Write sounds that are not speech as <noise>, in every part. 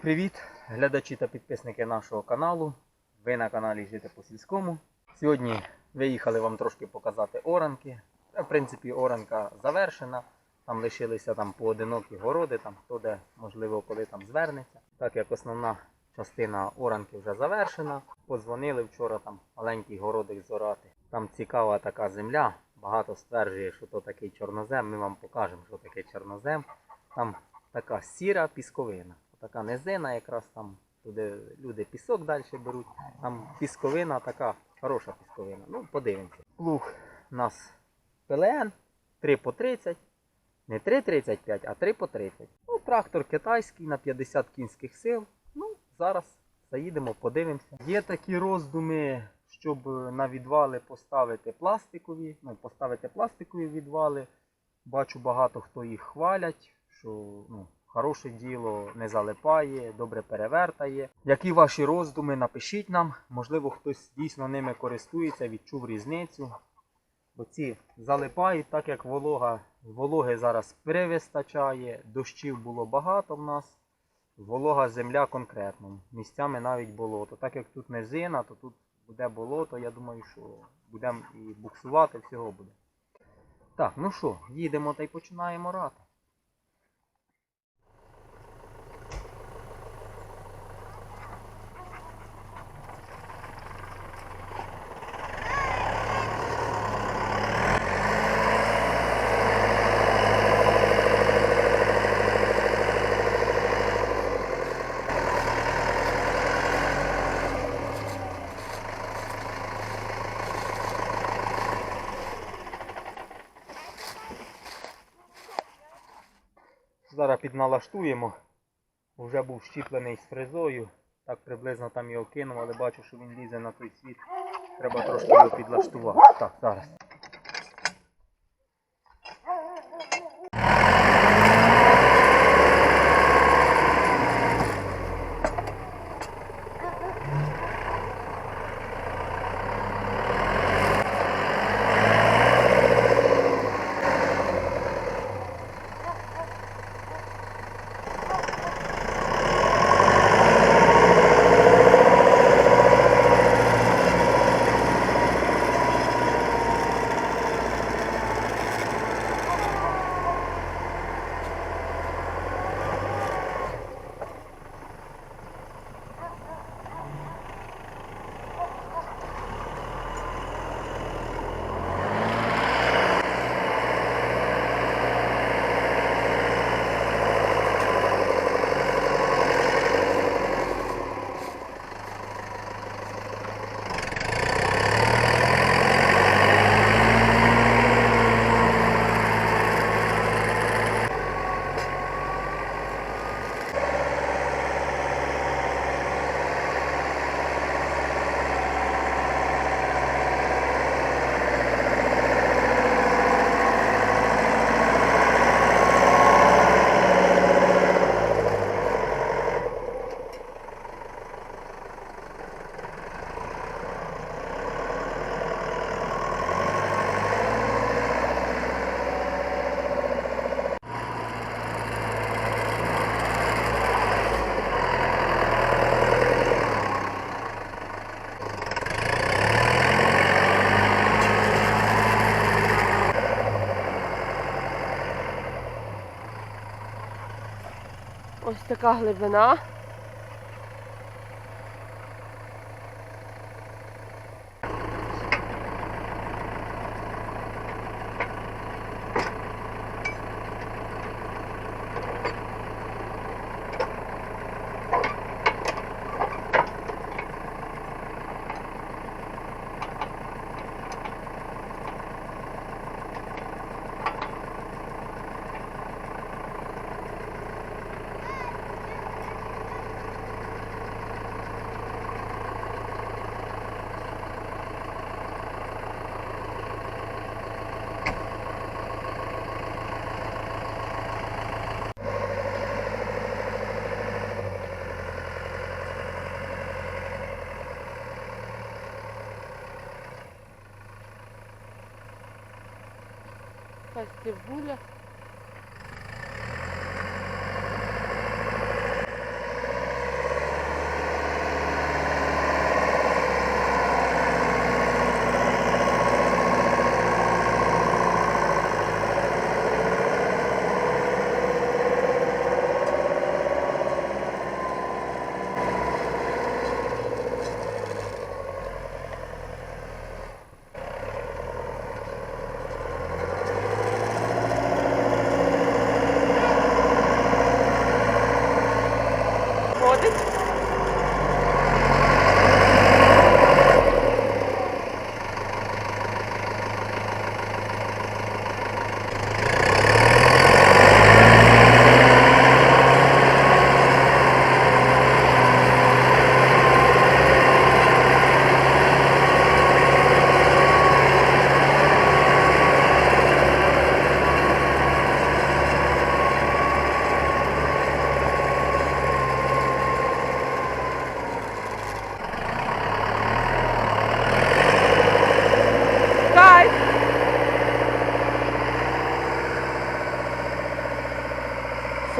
Привіт, глядачі та підписники нашого каналу. Ви на каналі Жити по сільському. Сьогодні виїхали вам трошки показати оранки. В принципі, оранка завершена. Там лишилися там поодинокі городи, там хто де, можливо, коли там звернеться. Так як основна частина оранки вже завершена. Подзвонили вчора там маленький городик зорати. Там цікава така земля. Багато стверджує, що то такий чорнозем. Ми вам покажемо, що таке чорнозем. Там така сіра пісковина. Така низина, якраз там туди люди пісок далі беруть. Там пісковина така, хороша пісковина. Ну, подивимося. Плуг у нас ПЛН 3 по 30. Не 3,35, а 3 по 30. Ну, трактор китайський на 50 кінських сил. Ну, зараз заїдемо, подивимося. Є такі роздуми, щоб на відвали поставити пластикові. Ну, поставити пластикові відвали. Бачу, багато хто їх хвалять, що ну, хороше діло не залипає, добре перевертає. Які ваші роздуми, напишіть нам. Можливо, хтось дійсно ними користується, відчув різницю. Бо ці залипають, так як волога, вологи зараз перевистачає, дощів було багато в нас. Волога земля конкретно. Місцями навіть болото. Так як тут низина, то тут буде болото, я думаю, що будемо і буксувати, всього буде. Так, ну що, їдемо та й починаємо рати. Зараз підналаштуємо. Вже був щіплений з фрезою. Так приблизно там його кинув, але бачу, що він лізе на той світ. Треба трошки його підлаштувати. Так, зараз. Така глибина. Якась.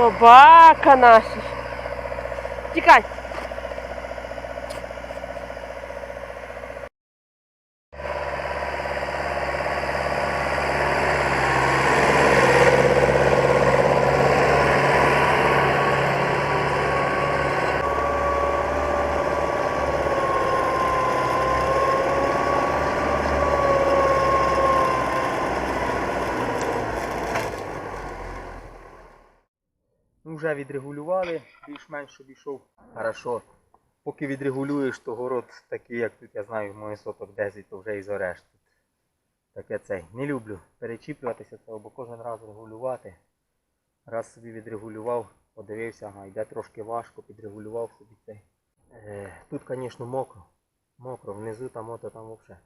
Собака наша. Тікай. Вже відрегулювали, більш-менш щоб. Хорошо. Поки відрегулюєш, то город такий, як тут, я знаю, моє соток 10, то вже і зореш тут. Таке цей. Не люблю перечіплюватися цього, бо кожен раз регулювати. Раз собі відрегулював, подивився, ага, йде трошки важко, підрегулював собі цей. Е, тут, звісно, мокро. Мокро, внизу там ото там взагалі.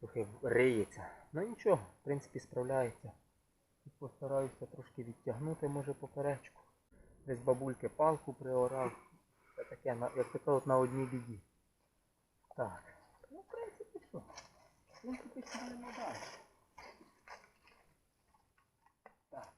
Трохи риється. Ну нічого, в принципі, справляється. Тут постараюся трошки відтягнути, може, поперечку. Десь бабульки палку приорав. Це таке, як таке от на одній біді. Так. Ну, в принципі, що? В принципі, сідаємо далі. Так.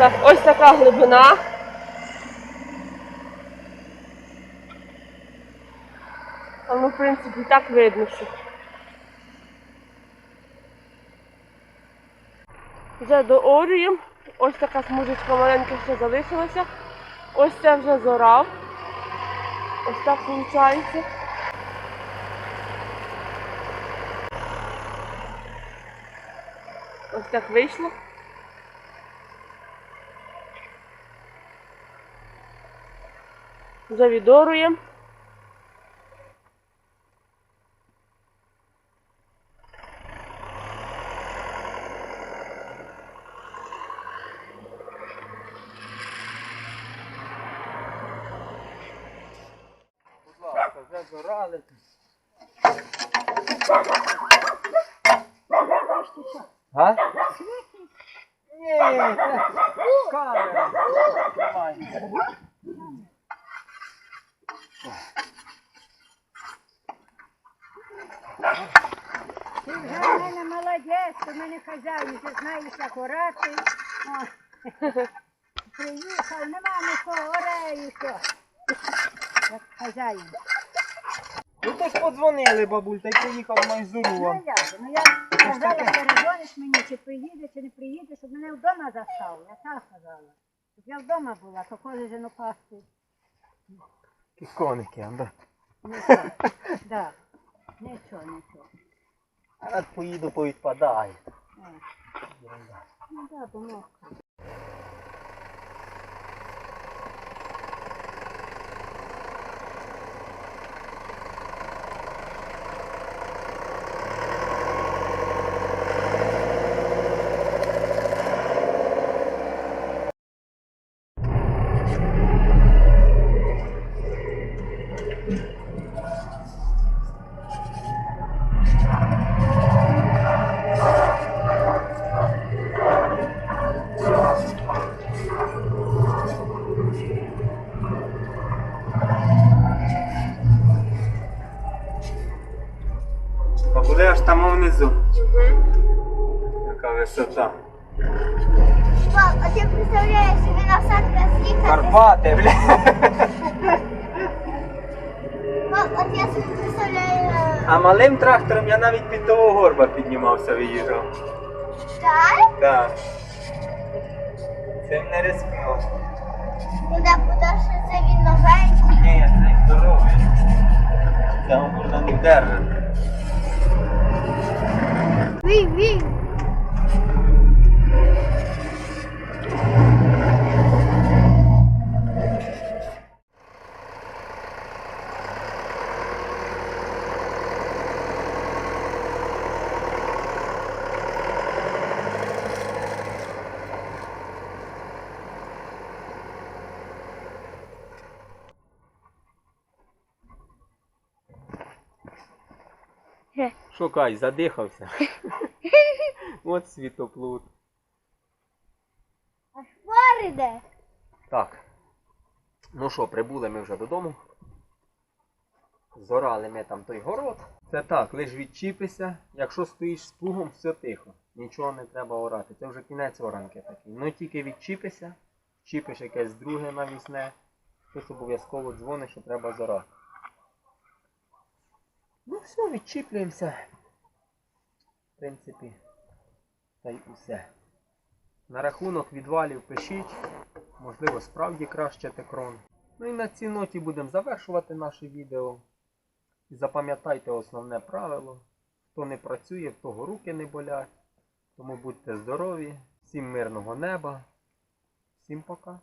Так, така глибина. А ну, в принципі, так видно, що. Вже доорюємо. Ось така смужечка маленька ще залишилася. Ось це вже зорав. Ось так виходить. Ось так вийшло. Зорали. А? Ні, камера. Тримай. Ти вже в мене молодець, ти в мене хазяїн, вже знаєш, як орати. О, Приїхав, нема нікого, орею, що. Як хазяїн. Ну то ж подзвонили, бабуль, та й приїхав майзуру Ну вам. як, же, ну я казала, перезвониш мені, чи приїде, чи не приїде, щоб мене вдома застав. Я так казала. Щоб я вдома була, то коли же ну пасти. Такі коники, а, да. Нічого. Да. Нічого, нічого. А от поїду, повідпадає. О. Ну да, бо внизу. Яка висота. Пап, а ти представляєш, собі на садка з'їхати? Карпати, бля. Пап, а я собі представляю. А малим трактором я навіть під того горба піднімався, виїжджав. Так? Так. Це не рискнув. Куди подальше це він новенький. Ні, це здоровий. Цього можна не вдержати. Вій, вій. Шукай, задихався. <laughs> От світоплут. А шпар іде. Так. Ну що, прибули ми вже додому. Зорали ми там той город. Це так, лиш відчіпися. Якщо стоїш з плугом, все тихо. Нічого не треба орати. Це вже кінець оранки такий. Ну тільки відчіпися, чіпиш якесь друге навісне, хтось обов'язково дзвонить, що треба зорати. Ну все, відчіплюємося. В принципі, та й усе. На рахунок відвалів пишіть. Можливо, справді краще текрон. Ну і на цій ноті будемо завершувати наше відео. І запам'ятайте основне правило. Хто не працює, в того руки не болять. Тому будьте здорові, всім мирного неба, всім пока.